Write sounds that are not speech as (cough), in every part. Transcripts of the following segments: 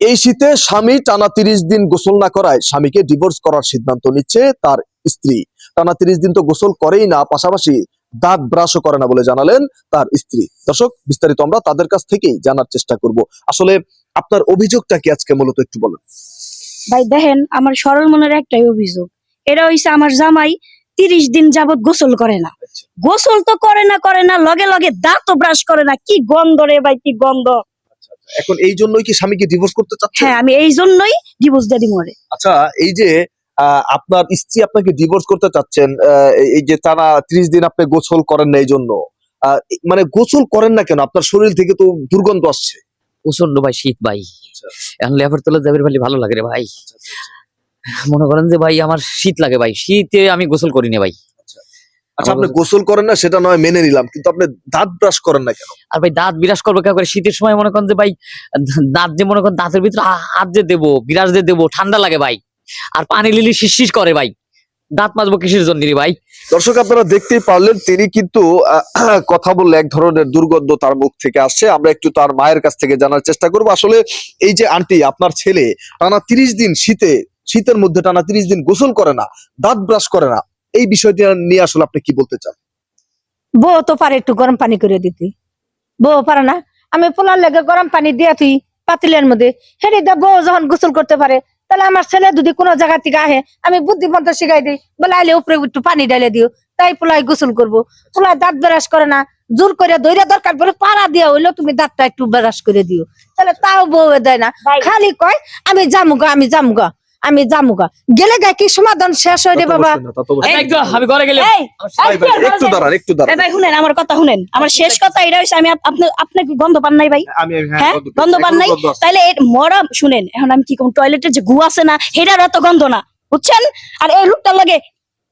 এই শীতে স্বামী টানা তিরিশ দিন গোসল না করায় স্বামীকে ডিভোর্স করার সিদ্ধান্ত নিচ্ছে তার স্ত্রী। টানা তিরিশ দিন তো গোসল করেই না পাশাপাশি দাঁত ব্রাশও করে না বলে জানালেন তার স্ত্রী। দর্শক বিস্তারিত আমরা তাদের কাছ থেকেই জানার চেষ্টা করব। আসলে আপনার অভিযোগটা কি আজকে মূলত একটু বলেন। ভাই দেখেন আমার সরল মনের একটাই অভিযোগ। এটা হইছে আমার জামাই তিরিশ দিন যাবত গোসল করে না। গোসল তো করে না করে না লগে লগে দাঁতও ব্রাশ করে না। কি গন্ধ রে ভাই কি গন্ধ। এখন এই জন্যই কি স্বামীকে ডিভোর্স করতে চাচ্ছেন হ্যাঁ আমি এই জন্যই ডিভোর্স দিয়ে দিব আচ্ছা এই যে আহ, আপনার স্ত্রী আপনাকে ডিভোর্স করতে চাচ্ছেন আহ, এই যে তারা ত্রিশ দিন আপনি গোসল করেন না এই জন্য আহ, মানে গোসল করেন না কেন? আপনার শরীর থেকে তো দুর্গন্ধ আসছে। প্রচণ্ড ভাই শীত ভাই। আচ্ছা। এখন লেবার তোলা যাবে ভাই ভালো লাগে রে ভাই। মনে করেন যে ভাই আমার শীত লাগে ভাই শীতে আমি গোসল করি না ভাই। আচ্ছা আপনি গোসল করেন না সেটা নয় মেনে নিলাম কিন্তু আপনি দাঁত ব্রাশ করেন না কেন? আর ভাই দাঁত বিরাজ করব কে করে? শীতের সময় মনে করেন যে ভাই দাঁত যে মনে করেন দাঁতের ভিতরে হাত যে দেবো বিরাজ যে দেবো ঠান্ডা লাগে ভাই। আর পানি লিলি শিস করে ভাই। দাঁত মাজবো কিসের জন্য ভাই? দর্শক আপনারা দেখতেই পারলেন তিনি কিন্তু (clears throat) কথা বললে এক ধরনের দুর্গন্ধ তার মুখ থেকে আসছে। আমরা একটু তার মায়ের কাছ থেকে জানার চেষ্টা করব। আসলে এই যে আন্টি আপনার ছেলে টানা তিরিশ দিন শীতে শীতের মধ্যে টানা তিরিশ দিন গোসল করে না দাঁত ব্রাশ করে না। এই বিষয়টি নিয়ে আসলে আপনি কি বলতে চান? বউ তো পারে একটু গরম পানি করে দিতে। বউ পারে না। আমি পোলার লেগে গরম পানি দিয়া তুই পাতিলের মধ্যে হেঁটে দা বউ যখন গোসল করতে পারে তাহলে আমার ছেলে যদি কোনো জায়গা থেকে আহে আমি বুদ্ধিমন্ত শিখাই দিই বলে আইলে উপরে একটু পানি ঢালে দিও তাই পোলাই গোসল করব। পোলাই দাঁত ব্রাশ করে না জোর করে দইরা দরকার বলে পাড়া দিয়া হইল তুমি দাঁতটা একটু ব্রাশ করে দিও। তাহলে তাও বউ দেয় না। খালি কয় আমি জামুগা আমি জামুগা আমি জামুগা গেলে গা কি সমাধান শেষ হয় রে বাবা? আমি ঘরে গেলে একটু দাঁড়ান একটু দাঁড়ান। ভাই শুনেন আমার কথা শুনেন। আমার শেষ কথা এটা হইছে আমি আপ- আপনি আপনি কি গন্ধ পান নাই ভাই? আমি আমি- হ্যাঁ গন্ধ পান নাই? তাহলে মরম শুনেন এখন আমি কি কোন টয়লেটের যে গু আছে না হেটার এত গন্ধ না বুঝছেন? আর এই লোকটার লাগে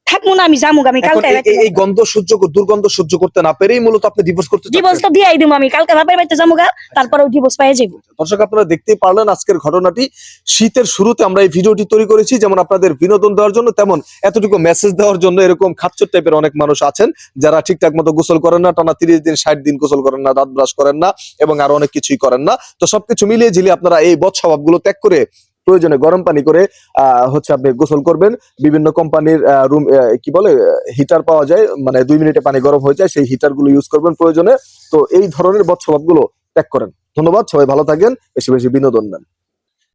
থাকব না আমি যামুক আমি কালকে এই- গন্ধ সহ্য দুর্গন্ধ সহ্য করতে না পেরেই মূলত আপনি ডিভোর্স করতে ডিভোর্স তো দিয়াই দিব আমি কালকে বাপের বাড়িতে যামুগা তারপরে ডিভোর্স পাইয়ে যাব দর্শক আপনারা দেখতেই পারলেন আজকের ঘটনাটি। শীতের শুরুতে আমরা এই ভিডিওটি তৈরি করেছি যেমন আপনাদের বিনোদন দেওয়ার জন্য তেমন এতটুকু মেসেজ দেওয়ার জন্য এরকম খাচ্চর টাইপের অনেক মানুষ আছেন যারা ঠিকঠাক মতো গোসল করেন না টানা তিরিশ দিন ষাট দিন গোসল করেন না দাঁত ব্রাশ করেন না এবং আরও অনেক কিছুই করেন না। তো সবকিছু মিলিয়ে ঝিলিয়ে আপনারা এই বদ স্বভাবগুলো ত্যাগ করে প্রয়োজনে গরম পানি করে হচ্ছে আপনি গোসল করবেন। বিভিন্ন কোম্পানির রুম কি বলে হিটার পাওয়া যায় মানে দুই মিনিটে পানি গরম হয়ে যায়, সেই হিটারগুলো ইউজ করবেন প্রয়োজনে। তো এই ধরনের বৎসভাবগুলো ত্যাগ করেন। ধন্যবাদ, সবাই ভালো থাকেন, বেশি বেশি বিনোদন দেন।